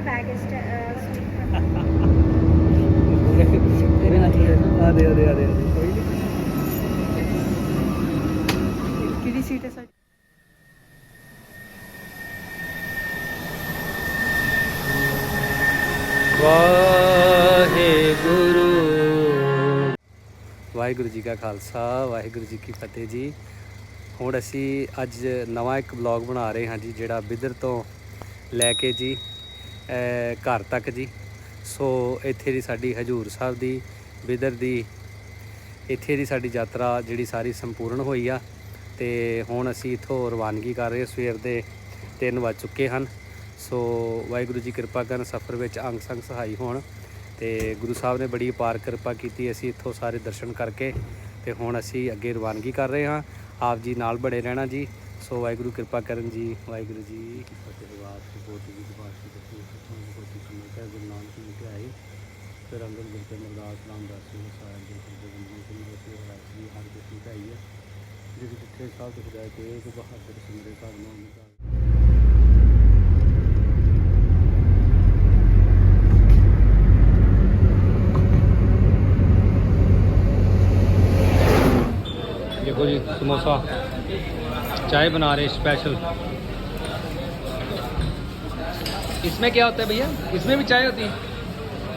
is uh, sleep. ਤੇਰੇ ਨਾਲ ਠੀਕ ਹੈ ਆ ਦੇ ਆ ਦੇ ਆ ਦੇ ਕੋਈ ਨਹੀਂ ਕਿਹੜੀ ਸੀਟ ਹੈ ਸਰ ਵਾਹਿਗੁਰੂ। ਵਾਹਿਗੁਰੂ ਜੀ ਕਾ ਖਾਲਸਾ ਵਾਹਿਗੁਰੂ ਜੀ ਕੀ ਫਤਿਹ ਜੀ। ਹੁਣ ਅਸੀਂ ਅੱਜ ਨਵਾਂ ਇੱਕ ਬਲੌਗ ਬਣਾ ਰਹੇ ਹਾਂ ਜੀ ਜਿਹੜਾ ਬਿਦਰ ਤੋਂ ਲੈ ਕੇ ਜੀ ਘਰ ਤੱਕ ਜੀ। ਸੋ ਇੱਥੇ ਦੀ ਸਾਡੀ ਹਜੂਰ ਸਾਹਿਬ ਦੀ, ਬਿਦਰ ਦੀ, ਇੱਥੇ ਦੀ ਸਾਡੀ ਯਾਤਰਾ ਜਿਹੜੀ ਸਾਰੀ ਸੰਪੂਰਨ ਹੋਈ ਆ। ਤੇ ਹੁਣ ਅਸੀਂ ਇਥੋਂ ਰਵਾਨਗੀ ਕਰ ਰਹੇ ਸਵੇਰ ਦੇ 3 ਵੱਜ ਚੁੱਕੇ ਹਨ। ਸੋ ਵਾਹਿਗੁਰੂ ਜੀ ਕਿਰਪਾ ਕਰਨ, ਸਫ਼ਰ ਵਿੱਚ ਅੰਗ ਸੰਗ ਸਹਾਈ ਹੋਣ। ਤੇ ਗੁਰੂ ਸਾਹਿਬ ਨੇ ਬੜੀ ਅਪਾਰ ਕਿਰਪਾ ਕੀਤੀ ਅਸੀਂ ਇੱਥੋਂ ਸਾਰੇ ਦਰਸ਼ਨ ਕਰਕੇ। ਤੇ ਹੁਣ ਅਸੀਂ ਅੱਗੇ ਰਵਾਨਗੀ ਕਰ ਰਹੇ ਹਾਂ। ਆਪ ਜੀ ਨਾਲ ਬੜੇ ਰਹਿਣਾ ਜੀ। ਸੋ ਵਾਹਿਗੁਰੂ ਕਿਰਪਾ ਕਰਨ ਜੀ। ਵਾਹਿਗੁਰੂ ਜੀ ਕੀ ਫਤਿਹ। ਬਾਤ ਬੋਤੀ ਜੀ ਬਾਤ ਫਿਰ ਅੰਦਰ ਗੁਰ ਕੇ ਮਰਦਾਸ ਰਾਮਦਾਸ ਜੀ ਸਾਰੇ ਦੇ ਦੇ ਬੰਦੇ ਨੂੰ ਬੋਤੀ ਹੋ ਰਹੀ ਹਰ ਦੇ ਦੀ ਆਈ ਹੈ ਜਿਹਦੇ ਜਿੱਥੇ ਸਾਹਿਬ ਦੇ ਖੁਦਾ ਕੇ ਇੱਕ ਬਹਾਦਰ ਸੁੰਦਰੇ ਘਰ ਨੂੰ ਨਿਕਾਲ देखो जी समोसा चाय बना रहे स्पेशल इसमें क्या होता है भैया इसमें भी चाय होती है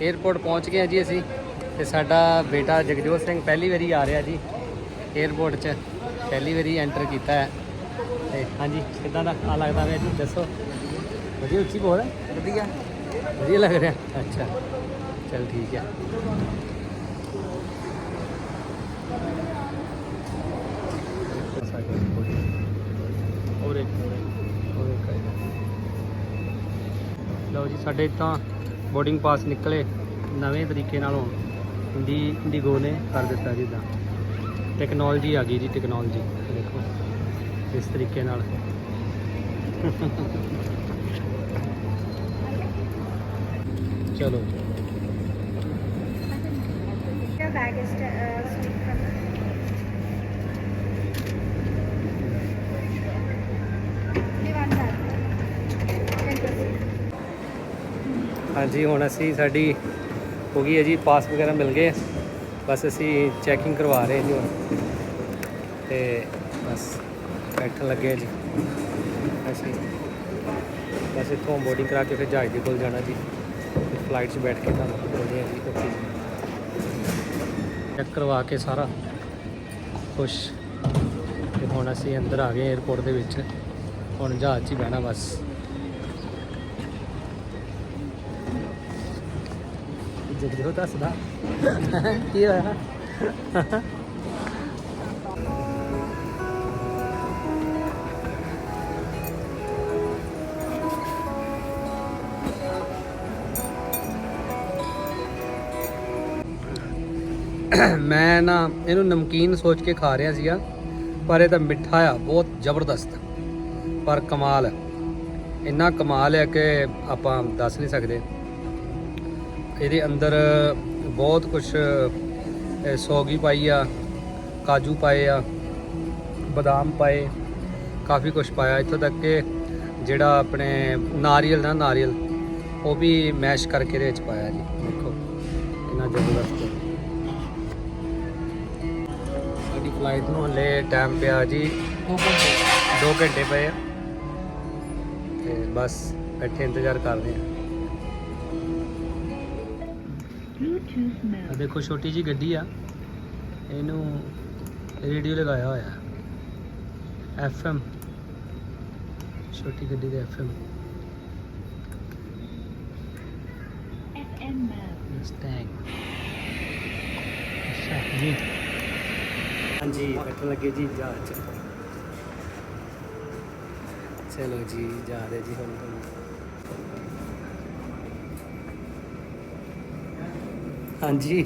ਏਅਰਪੋਰਟ ਪਹੁੰਚ ਗਏ ਆ ਜੀ ਅਸੀਂ। ਤੇ ਸਾਡਾ ਬੇਟਾ ਜਗਜੋਤ ਸਿੰਘ ਪਹਿਲੀ ਵਾਰੀ ਆ ਰਿਹਾ ਜੀ ਏਅਰਪੋਰਟ 'ਚ। ਪਹਿਲੀ ਵਾਰੀ ਐਂਟਰ ਕੀਤਾ ਹੈ। ਤੇ ਹਾਂਜੀ ਕਿੱਦਾਂ ਦਾ ਆ ਲੱਗਦਾ ਵੇ ਜੀ? ਦੱਸੋ। ਵਧੀਆ ਉੱਚੀ ਬੋਲ ਹੈ? ਵਧੀਆ। ਵਧੀਆ ਲੱਗ ਰਿਹਾ। ਅੱਛਾ। ਚਲ ਠੀਕ ਹੈ। ਲਓ ਜੀ, ਸਾਡੇ ਤਾਂ ਬੋਰਡਿੰਗ ਪਾਸ ਨਿਕਲੇ। ਨਵੇਂ ਤਰੀਕੇ ਨਾਲ ਹੁਣ ਇੰਡੀ ਇੰਡੀਗੋ ਨੇ ਕਰ ਦਿੱਤਾ ਜਿੱਦਾਂ ਟੈਕਨੋਲੋਜੀ ਆ ਗਈ ਜੀ ਟੈਕਨੋਲੋਜੀ ਦੇਖੋ, ਇਸ ਤਰੀਕੇ ਨਾਲ। ਚਲੋ। ਜੀ Your bag ਹਾਂਜੀ, ਹੁਣ ਅਸੀਂ ਸਾਡੀ ਹੋ ਗਈ ਹੈ ਜੀ, ਪਾਸ ਵਗੈਰਾ ਮਿਲ ਗਏ। ਬਸ ਅਸੀਂ ਚੈਕਿੰਗ ਕਰਵਾ ਰਹੇ ਜੀ ਹੁਣ। ਤੇ ਬਸ ਬੈਠਣ ਲੱਗੇ ਜੀ। ਅਸੀਂ ਬਸ ਇੱਥੋਂ ਬੋਰਡਿੰਗ ਕਰਾ ਕੇ ਫਿਰ ਜਹਾਜ਼ ਦੇ ਕੋਲ ਜਾਣਾ ਜੀ। ਫਿਰ ਫਲਾਈਟ 'ਚ ਬੈਠ ਕੇ ਤੁਹਾਨੂੰ ਬੋਲਦੇ ਹਾਂ ਜੀ ਓਕੇ ਚੈੱਕ ਕਰਵਾ ਕੇ ਸਾਰਾ ਖੁਸ਼ ਤੇ ਹੁਣ ਅਸੀਂ ਅੰਦਰ ਆ ਗਏ 에어ਪੋਰਟ ਦੇ ਵਿੱਚ। ਹੁਣ ਜਹਾਜ਼ 'ਚ ਹੀ ਬਹਿਣਾ ਬਸ। ਜਗਦੋ ਦੱਸਦਾ ਕੀ ਹੋਇਆ ਮੈਂ ਨਾ ਇਹਨੂੰ ਨਮਕੀਨ ਸੋਚ ਕੇ ਖਾ ਰਿਹਾ ਸੀਗਾ, ਪਰ ਇਹ ਤਾਂ ਮਿੱਠਾ ਆ, ਬਹੁਤ ਜ਼ਬਰਦਸਤ। ਪਰ ਕਮਾਲ ਹੈ ਇੰਨਾ ਕਮਾਲ ਹੈ ਕਿ ਆਪਾਂ ਦੱਸ ਨਹੀਂ ਸਕਦੇ। ਇਹਦੇ ਅੰਦਰ ਬਹੁਤ ਕੁਝ ਸੌਗੀ ਪਾਈ ਆ ਕਾਜੂ ਪਾਏ ਆ ਬਦਾਮ ਪਾਏ ਕਾਫੀ ਕੁਝ ਪਾਇਆ। ਇੱਥੋਂ ਤੱਕ ਕਿ ਜਿਹੜਾ ਆਪਣੇ ਨਾਰੀਅਲ ਨਾ ਨਾਰੀਅਲ ਉਹ ਵੀ ਮੈਸ਼ ਕਰਕੇ ਇਹਦੇ ਵਿੱਚ ਪਾਇਆ ਜੀ। ਦੇਖੋ ਕਿੰਨਾ ਜ਼ਬਰਦਸਤ। ਸਾਡੀ ਫਲਾਈਟ ਨੂੰ ਹਲੇ ਟਾਈਮ ਪਿਆ ਜੀ। 2 ਘੰਟੇ ਪਏ ਆ। ਤੇ ਬਸ ਬੈਠੇ ਇੰਤਜ਼ਾਰ ਕਰ ਰਹੇ ਆ। ਆ ਦੇਖੋ ਛੋਟੀ ਜੀ ਗੱਡੀ ਆ। ਇਹਨੂੰ ਰੇਡੀਓ ਲਗਾਇਆ ਹੋਇਆ ਐਫਐਮ। ਛੋਟੀ ਗੱਡੀ ਦਾ ਐਫਐਮ। mode. ਮਸਟੈਂਗ ਅੱਛਾ ਜੀ। ਹਾਂਜੀ ਬੈਠਣ ਲੱਗੇ ਜੀ ਜਹਾਜ਼ ਚਲੋ ਜੀ ਜਾ ਰਹੇ ਜੀ ਹੁਣ ਤੋਂ ਹਾਂਜੀ।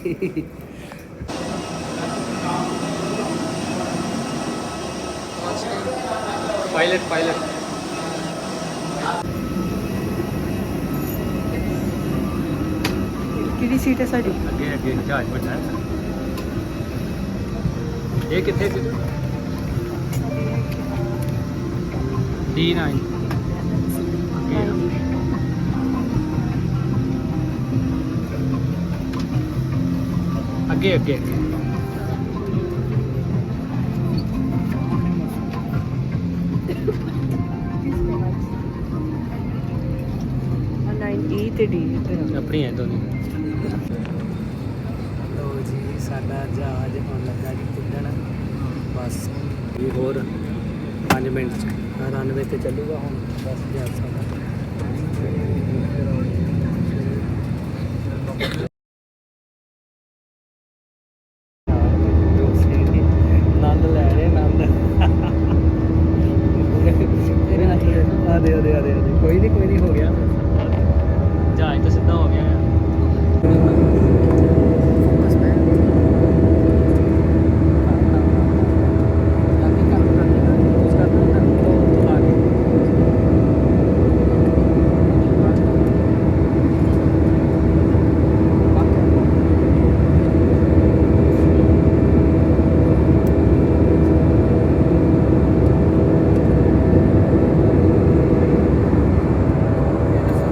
ਪਾਇਲਟ ਪਾਇਲਟ ਕਿਹੜੀ ਸੀਟ ਹੈ ਸਾਡੀ? ਅੱਗੇ ਅੱਗੇ ਜਹਾਜ਼ ਹੈ। ਇਹ ਕਿੱਥੇ ਸੀ? D9 ਅੱਗੇ ਅੱਗੇ ਅੱਗੇ। ਈ ਤੇ ਡੀ ਆਪਣੀ ਹੈ ਦੋਨੇ। ਲੋ ਜੀ ਸਾਡਾ ਜਹਾਜ਼ ਹੁਣ ਲੱਗਾ ਜੀ ਬਸ। ਵੀ ਹੋਰ 5 ਮਿੰਟ ਚ ਰਨਵੇ ਤੇ ਚੱਲੂਗਾ ਹੁਣ ਬਸ ਜਹਾਜ਼ ਸਾਡਾ ਨੰਦ ਲੈ ਰਹੇ ਨੰਦ ਆ ਦੇ ਆ ਦੇ ਆ ਦੇ ਕੋਈ ਨਹੀਂ ਕੋਈ ਨਹੀਂ ਹੋ ਗਿਆ ਜਹਾਜ਼ ਤਾਂ ਸਿੱਧਾ ਹੋ ਗਿਆ ਆ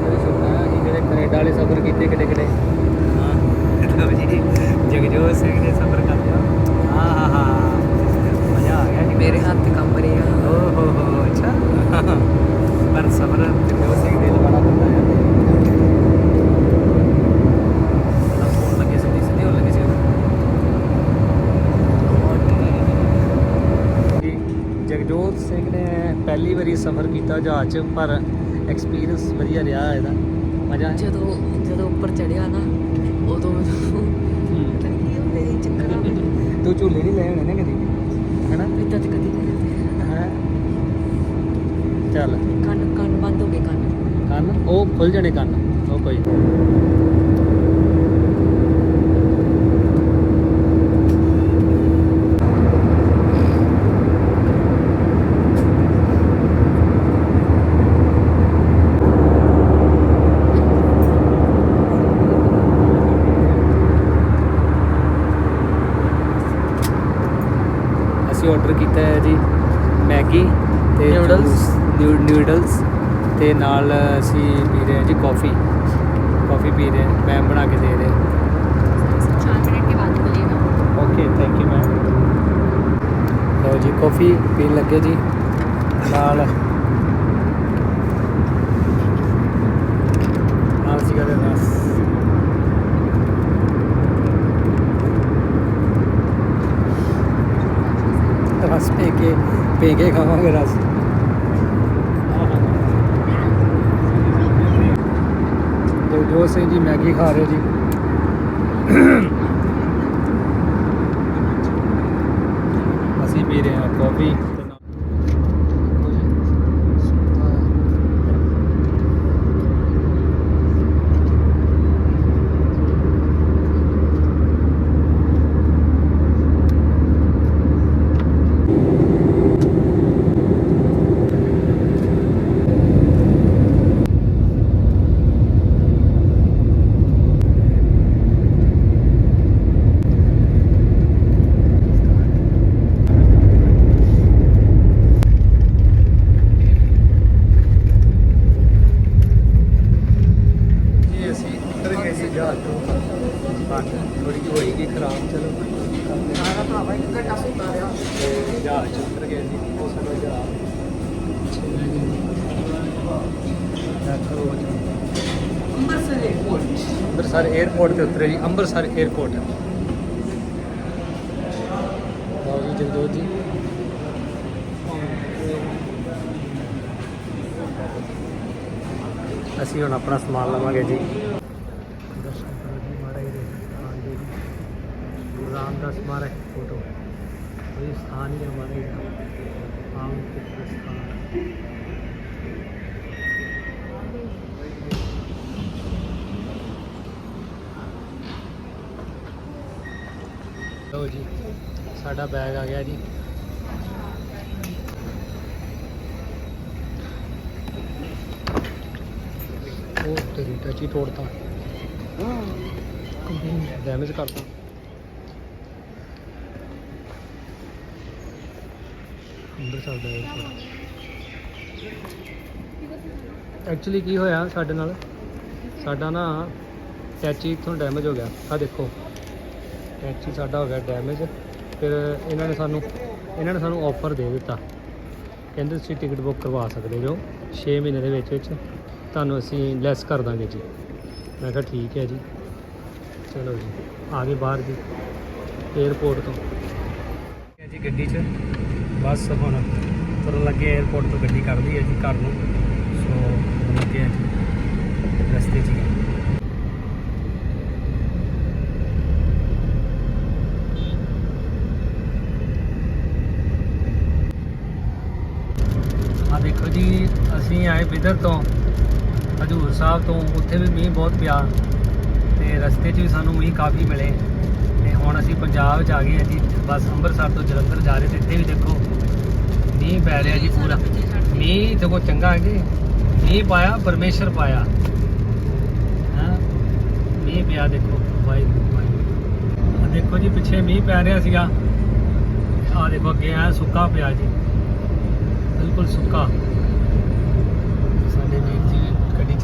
ਕੈਨੇਡਾ ਵਾਲੇ ਸਫ਼ਰ ਕੀਤੇ ਕਿਹੜੇ ਕਿਹੜੇ ਹਾਂ ਲਓ ਜੀ ਜਗਜੋਤ ਸਿੰਘ ਨੇ ਸਫ਼ਰ ਕਰ ਲਿਆ ਹਾਂ ਹਾਂ ਹਾਂ ਮਜ਼ਾ ਆ ਗਿਆ ਜੀ ਮੇਰੇ ਹੱਥ ਕੰਬ ਰਹੇ ਆ ਓ ਹੋ ਹੋ ਅੱਛਾ ਪਰ ਸਫ਼ਰ ਜਗਜੋਤ ਸਿੰਘ ਦਿਲ ਬੜਾ ਬੰਦਾ ਹੈ ਤਾਂ ਫੋਨ ਲੱਗੇ ਸਿੱਧੀ ਸਿੱਧੀ ਹੋਣ ਲੱਗੇ ਸੀ ਜੀ, ਜਗਜੋਤ ਸਿੰਘ ਨੇ ਪਹਿਲੀ ਵਾਰੀ ਸਫ਼ਰ ਕੀਤਾ ਜਹਾਜ਼ 'ਚ ਪਰ ਐਕਸਪੀਰੀਅੰਸ ਵਧੀਆ ਰਿਹਾ ਇਹਦਾ। ਮਜ਼ਾ ਜਦੋਂ ਜਦੋਂ ਉੱਪਰ ਚੜਿਆ ਨਾ ਉਦੋਂ ਹੂੰ। ਲੱਗੀ ਉਹ ਮੇਰੀ ਚੱਕਰ ਆ ਮੈਨੂੰ ਤੂੰ ਝੂਲੇ ਨਹੀਂ ਲਏ ਹੋਣੇ ਨਾ ਕਦੀ? ਹੈਨਾ? ਇਦਾਂ ਤੇ ਕਦੀ ਨਹੀਂ ਹੈ? ਚੱਲ। ਕੰਨ ਕੰਨ ਬੰਦ ਹੋ ਗਏ ਕੰਨ। ਕੰਨ? ਉਹ ਖੁੱਲ ਜਾਣੇ ਕੰਨ। ਉਹ ਕੋਈ ਨੀ। ਅਸੀਂ ਆਰਡਰ ਕੀਤਾ ਹੈ ਜੀ ਮੈਗੀ ਤੇ ਨਿਊ- ਨਿਊਡਲਸ ਤੇ ਨਾਲ ਅਸੀਂ ਪੀ ਰਹੇ ਹਾਂ ਜੀ ਕਾਫੀ ਕਾਫੀ ਪੀ ਰਹੇ ਹਾਂ ਮੈਮ ਬਣਾ ਕੇ ਦੇ ਰਹੇ। 4 ਮਿੰਟ ਕੇ ਬਾਅਦ ਮਿਲੇਗਾ। ਓਕੇ ਥੈਂਕ ਯੂ ਮੈਮ ਲਓ ਜੀ ਕਾਫੀ ਪੀਣ ਲੱਗੇ ਜੀ ਨਾਲ ਸੀਗਾ ਦੇ ਰਸ ਰਸ ਪੀ ਕੇ ਪੀ ਕੇ ਖਾਵਾਂਗੇ ਰਸ। ਜੋ ਸਿੰਘ ਜੀ ਮੈਗੀ ਖਾ ਰਹੇ ਜੀ। ਅਸੀਂ ਪੀ ਰਹੇ ਹਾਂ ਕਾਫੀ ਜੀ ਅਸੀਂ ਉਤਰ ਗਏ ਸੀ ਜਹਾਜ਼ ਤੋਂ ਬੱਟ ਥੋੜੀ ਜਿਹੀ ਹੋਈ ਗਈ ਖਰਾਬ ਚਲੋ ਸਾਰਾ ਭਰਾਵਾ ਇੱਕ ਘੰਟਾ ਸੁੱਤਾ ਰਿਹਾ ਤੇ ਜਹਾਜ਼ 'ਚ ਉਤਰ ਗਏ ਸੀ ਉਹ ਸਾਡਾ ਜਹਾਜ਼ ਅੰਮ੍ਰਿਤਸਰ 에어ਪੋਰਟ ਅੰਮ੍ਰਿਤਸਰ 에ਅਰਪੋਰਟ ਤੇ ਉਤਰੇ ਜੀ, ਅੰਮ੍ਰਿਤਸਰ 에ਅਰਪੋਰਟ ਲਓ ਜੀ ਜਗਜੋਤ ਜੀ। ਅਸੀਂ ਹੁਣ ਆਪਣਾ ਸਮਾਨ ਲਵਾਂਗੇ ਜੀ। ਦਰਸ਼ਨ ਕਰੋ ਜੀ ਮਹਾਰਾਜ ਦੇ ਹਾਂਜੀ ਗੁਰੂ ਰਾਮਦਾਸ ਮਹਾਰਾਜ ਦੀ ਫੋਟੋ ਇਹ ਸਥਾਨ ਹੀ ਹੈ ਹਮਾਰੇ ਆਮ ਸਥਾਨ। ਲਓ ਜੀ, ਸਾਡਾ ਬੈਗ ਆ ਗਿਆ ਜੀ। ਉਹ ਤੇਰੀ ਟੱਚੀ ਤੋੜਤਾ। ਡੈਮੇਜ ਕਰਤਾ। ਅੰਦਰ ਚੱਲਦਾ ਹੈ ਐਕਚੁਅਲੀ ਕੀ ਹੋਇਆ ਸਾਡੇ ਨਾਲ? ਸਾਡਾ ਨਾ ਟੈਚੀ ਇੱਥੋਂ ਡੈਮੇਜ ਹੋ ਗਿਆ। ਆ ਦੇਖੋ। ਟੈਕਸੀ ਸਾਡਾ ਹੋ ਗਿਆ ਡੈਮੇਜ ਫਿਰ ਇਹਨਾਂ ਨੇ ਸਾਨੂੰ ਇਹਨਾਂ ਨੇ ਸਾਨੂੰ ਆਫਰ ਦੇ ਦਿੱਤਾ। ਕਹਿੰਦੇ ਤੁਸੀਂ ਟਿਕਟ ਬੁੱਕ ਕਰਵਾ ਸਕਦੇ ਜੋ 6 ਮਹੀਨੇ ਦੇ ਵਿੱਚ ਵਿੱਚ। ਤੁਹਾਨੂੰ ਅਸੀਂ ਲੈਸ ਕਰ ਦਾਂਗੇ ਜੀ। ਮੈਂ ਕਿਹਾ ਠੀਕ ਹੈ ਜੀ। ਚਲੋ ਜੀ, ਆ ਗਏ ਬਾਹਰ ਜੀ 에어ਪੋਰਟ ਤੋਂ ਜੀ ਗੱਡੀ 'ਚ, ਬਸ ਹੁਣ ਤੁਰਨ ਲੱਗੇ 에어ਪੋਰਟ ਤੋਂ ਗੱਡੀ ਕਰਦੀ ਹੈ ਜੀ ਘਰ ਨੂੰ। ਸੋ ਲੱਗੇ ਜੀ, ਰਸਤੇ 'ਚ ਜੀ, ਅਸੀਂ ਆਏ ਬਿਦਰ ਤੋਂ, ਹਜੂਰ ਸਾਹਿਬ ਤੋਂ, ਉੱਥੇ ਵੀ ਮੀਂਹ ਬਹੁਤ ਪਿਆ ਤੇ ਰਸਤੇ 'ਚ ਵੀ ਸਾਨੂੰ ਮੀਂਹ ਕਾਫੀ ਮਿਲੇ ਤੇ ਹੁਣ ਅਸੀਂ ਪੰਜਾਬ 'ਚ ਆ ਗਏ ਹਾਂ ਜੀ, ਬਸ ਅੰਮ੍ਰਿਤਸਰ ਤੋਂ ਜਲੰਧਰ ਜਾ ਰਹੇ ਤੇ ਇੱਥੇ ਵੀ ਦੇਖੋ ਮੀਂਹ ਪੈ ਰਿਹਾ ਜੀ ਪੂਰਾ। ਮੀਂਹ ਦੇਖੋ ਚੰਗਾ ਹੈ ਜੀ ਮੀਂਹ ਪਾਇਆ, ਪਰਮੇਸ਼ਰ ਪਾਇਆ। ਹਾਂ? ਮੀਂਹ ਪਿਆ ਦੇਖੋ, ਵਾਹਿਗੁਰੂ ਵਾਹਿਗੁਰੂ। ਦੇਖੋ ਜੀ, ਪਿੱਛੇ ਮੀਂਹ ਪੈ ਰਿਹਾ ਸੀਗਾ। ਆ ਦੇਖੋ ਅੱਗੇ ਆ ਸੁੱਕਾ ਪਿਆ ਜੀ। ਬਿਲਕੁਲ ਸੁੱਕਾ।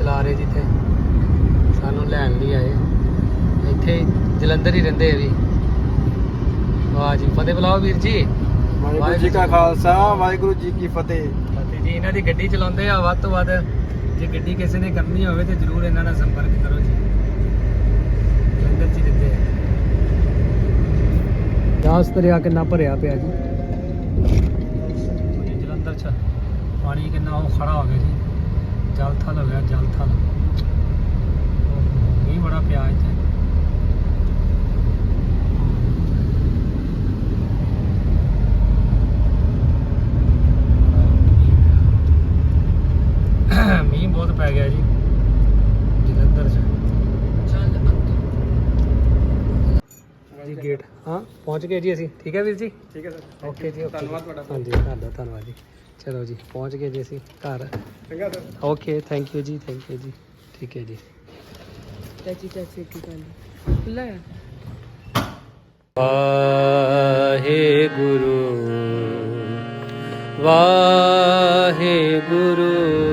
ਚਲਾ ਰਹੇ ਜਿੱਥੇ। ਸਾਨੂੰ ਲੈਣ ਲਈ ਆਏ। ਇੱਥੇ ਜਲੰਧਰ ਹੀ ਰਹਿੰਦੇ ਆ ਵੀ। ਵਾਹ ਜੀ ਫਤਿਹ ਬੁਲਾਓ ਵੀਰ ਜੀ। ਵਾਹਿਗੁਰੂ ਜੀ ਕਾ ਖਾਲਸਾ ਵਾਹਿਗੁਰੂ ਜੀ ਕੀ ਫਤਿਹ। ਫਤਿਹ ਜੀ ਇਹਨਾਂ ਦੀ ਗੱਡੀ ਚਲਾਉਂਦੇ ਆ ਵੱਧ ਤੋਂ ਵੱਧ ਜੇ ਗੱਡੀ ਕਿਸੇ ਨੇ ਕਰਨੀ ਹੋਵੇ ਤੇ ਜਰੂਰ ਇਹਨਾਂ ਨਾਲ ਸੰਪਰਕ ਕਰੋ ਜੀ। ਜਲੰਧਰ ਚ ਹੀ ਰਹਿੰਦੇ ਆ। ਦਾਸ ਦਰਿਆ ਕਿੰਨਾ ਭਰਿਆ ਪਿਆ ਜੀ ਜੀ। ਜਲੰਧਰ ਚ ਪਾਣੀ ਕਿੰਨਾ ਉਹ ਖੜਾ ਹੋ ਗਿਆ ਜੀ। ਜਲ ਥਲ ਹੋ ਗਿਆ ਜਲ ਥਲ ਮੀਂਹ ਬੜਾ ਪਿਆ ਇੱਥੇ ਮੀਂਹ ਬਹੁਤ ਪੈ ਗਿਆ ਜੀ ਜਲੰਧਰ ਚ ਜੀ ਗੇਟ ਹਾਂ ਪਹੁੰਚ ਗਏ ਜੀ ਅਸੀਂ ਠੀਕ ਹੈ ਵੀਰ ਜੀ ਠੀਕ ਹੈ ਸਰ ਓਕੇ ਜੀ ਓਕੇ ਧੰਨਵਾਦ ਤੁਹਾਡਾ। ਹਾਂਜੀ ਤੁਹਾਡਾ। ਧੰਨਵਾਦ ਜੀ ਚਲੋ ਜੀ ਪਹੁੰਚ ਗਏ ਜੀ ਅਸੀਂ ਘਰ। ਚੰਗਾ ਸਰ। ਓਕੇ ਥੈਂਕ ਯੂ ਜੀ ਥੈਂਕ ਯੂ ਜੀ। ਠੀਕ ਹੈ ਜੀ। ਚਾਚੀ ਚਾਚੀ ਕੀ ਗੱਲ। ਖੁੱਲਾ ਹੈ? ਵਾਹਿਗੁਰੂ ਵਾਹਿਗੁਰੂ।